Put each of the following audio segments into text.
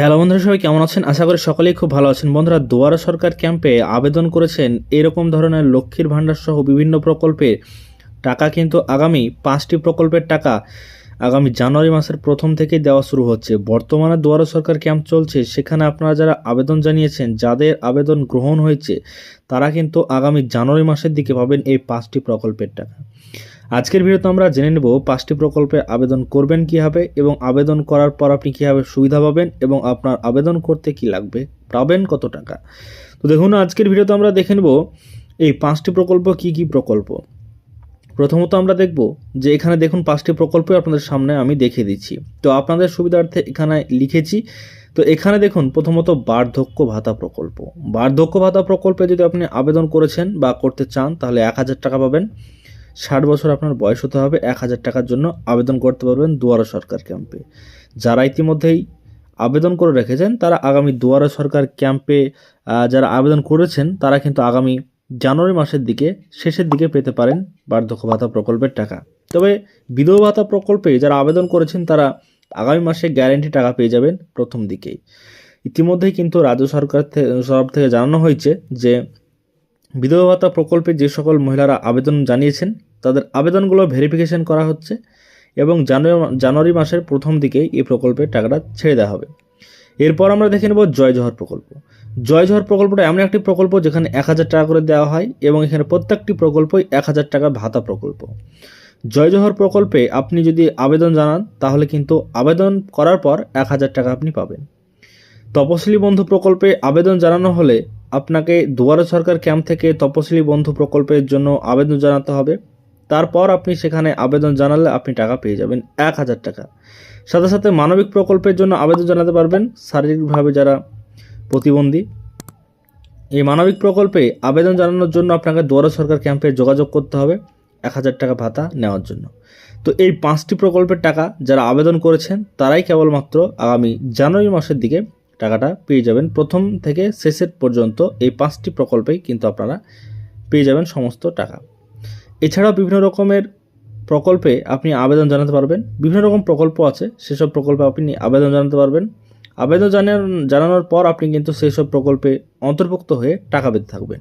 Hello বন্ধুরা, সবাই কেমন আছেন? আশা করি সকলেই খুব ভালো আছেন। বন্ধুরা, দুয়ারা সরকার ক্যাম্পে আবেদন করেছেন এরকম ধরনের লক্ষ্মীর ভাণ্ডার সহ বিভিন্ন প্রকল্পে টাকা, কিন্তু আগামী পাঁচটি প্রকল্পের টাকা আগামী জানুয়ারি মাসের প্রথম থেকেই দেওয়া শুরু হচ্ছে। বর্তমানে দুয়ারা সরকার ক্যাম্প চলছে। সেখানে আপনারা যারা আবেদন জানিয়েছেন, যাদের আবেদন গ্রহণ হয়েছে, তারা কিন্তু আগামী জানুয়ারি মাসের দিকে পাবেন এই পাঁচটি প্রকল্পের টাকা। আজকের ভিডিওতে আমরা জেনে নেব পাঁচটি প্রকল্পে আবেদন করবেন কীভাবে এবং আবেদন করার পর আপনি কীভাবে সুবিধা পাবেন এবং আপনার আবেদন করতে কি লাগবে, পাবেন কত টাকা। তো দেখুন, আজকের ভিডিওতে আমরা দেখে নেব এই পাঁচটি প্রকল্প কি কি প্রকল্প। প্রথমত আমরা দেখব যে এখানে দেখুন পাঁচটি প্রকল্প আপনাদের সামনে আমি দেখিয়ে দিচ্ছি। তো আপনাদের সুবিধার্থে এখানে লিখেছি, তো এখানে দেখুন প্রথমত বার্ধক্য ভাতা প্রকল্প। বার্ধক্য ভাতা প্রকল্পে যদি আপনি আবেদন করেছেন বা করতে চান তাহলে এক হাজার টাকা পাবেন। ষাট বছর আপনার বয়স হতে হবে, এক হাজার টাকার জন্য আবেদন করতে পারবেন দুয়ারা সরকার ক্যাম্পে। যারা ইতিমধ্যেই আবেদন করে রেখেছেন, তারা আগামী দুয়ারা সরকার ক্যাম্পে যারা আবেদন করেছেন, তারা কিন্তু আগামী জানুয়ারি মাসের দিকে, শেষের দিকে পেতে পারেন বার্ধক্য ভাতা প্রকল্পের টাকা। তবে বিধবা ভাতা প্রকল্পে যারা আবেদন করেছেন, তারা আগামী মাসে গ্যারেন্টি টাকা পেয়ে যাবেন প্রথম দিকেই। ইতিমধ্যেই কিন্তু রাজ্য সরকার তরফ থেকে জানানো হয়েছে যে বিধবা ভাতা প্রকল্পে যে সকল মহিলারা আবেদন জানিয়েছেন, তাদের আবেদনগুলো ভেরিফিকেশন করা হচ্ছে এবং জানুয়ারি জানুয়ারি মাসের প্রথম দিকেই এই প্রকল্পের টাকাটা ছেড়ে দেওয়া হবে। এরপর আমরা দেখে নেব জয় জহর প্রকল্প। জয় জহর প্রকল্পটা এমন একটি প্রকল্প যেখানে এক হাজার টাকা করে দেওয়া হয় এবং এখানে প্রত্যেকটি প্রকল্পই এক হাজার টাকার ভাতা প্রকল্প। জয় জহর প্রকল্পে আপনি যদি আবেদন জানান, তাহলে কিন্তু আবেদন করার পর এক হাজার টাকা আপনি পাবেন। তপশিলি বন্ধু প্রকল্পে আবেদন জানানো হলে আপনাকে দুয়ারে সরকার ক্যাম্প থেকে তপশিলি বন্ধু প্রকল্পের জন্য আবেদন জানাতে হবে। তারপর আপনি সেখানে আবেদন জানালে আপনি টাকা পেয়ে যাবেন এক হাজার টাকা। সাথে সাথে মানবিক প্রকল্পের জন্য আবেদন জানাতে পারবেন শারীরিকভাবে যারা প্রতিবন্ধী। এই মানবিক প্রকল্পে আবেদন জানানোর জন্য আপনাকে দুয়ারে সরকার ক্যাম্পে যোগাযোগ করতে হবে এক হাজার টাকা ভাতা নেওয়ার জন্য। তো এই পাঁচটি প্রকল্পের টাকা যারা আবেদন করেছেন, তারাই কেবলমাত্র আগামী জানুয়ারি মাসের দিকে টাকাটা পেয়ে যাবেন। প্রথম থেকে শেষের পর্যন্ত এই পাঁচটি প্রকল্পেই কিন্তু আপনারা পেয়ে যাবেন সমস্ত টাকা। এছাড়াও বিভিন্ন রকমের প্রকল্পে আপনি আবেদন জানাতে পারবেন। বিভিন্ন রকম প্রকল্প আছে, সেসব প্রকল্পে আপনি আবেদন জানাতে পারবেন। আবেদন জানান, জানানোর পর আপনি কিন্তু সেই সব প্রকল্পে অন্তর্ভুক্ত হয়ে টাকা পেতে থাকবেন।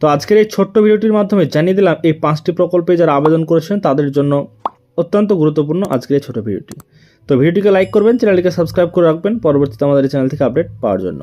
তো আজকের এই ছোট্ট ভিডিওটির মাধ্যমে জানিয়ে দিলাম, এই পাঁচটি প্রকল্পে যারা আবেদন করেছেন তাদের জন্য অত্যন্ত গুরুত্বপূর্ণ আজকের এই ছোট ভিডিওটি। তো ভিডিওটিকে লাইক করবেন, চ্যানেলটিকে সাবস্ক্রাইব করে রাখবেন। পরবর্তীতে আমাদের চ্যানেল থেকে আপডেট পাওয়ার জন্য।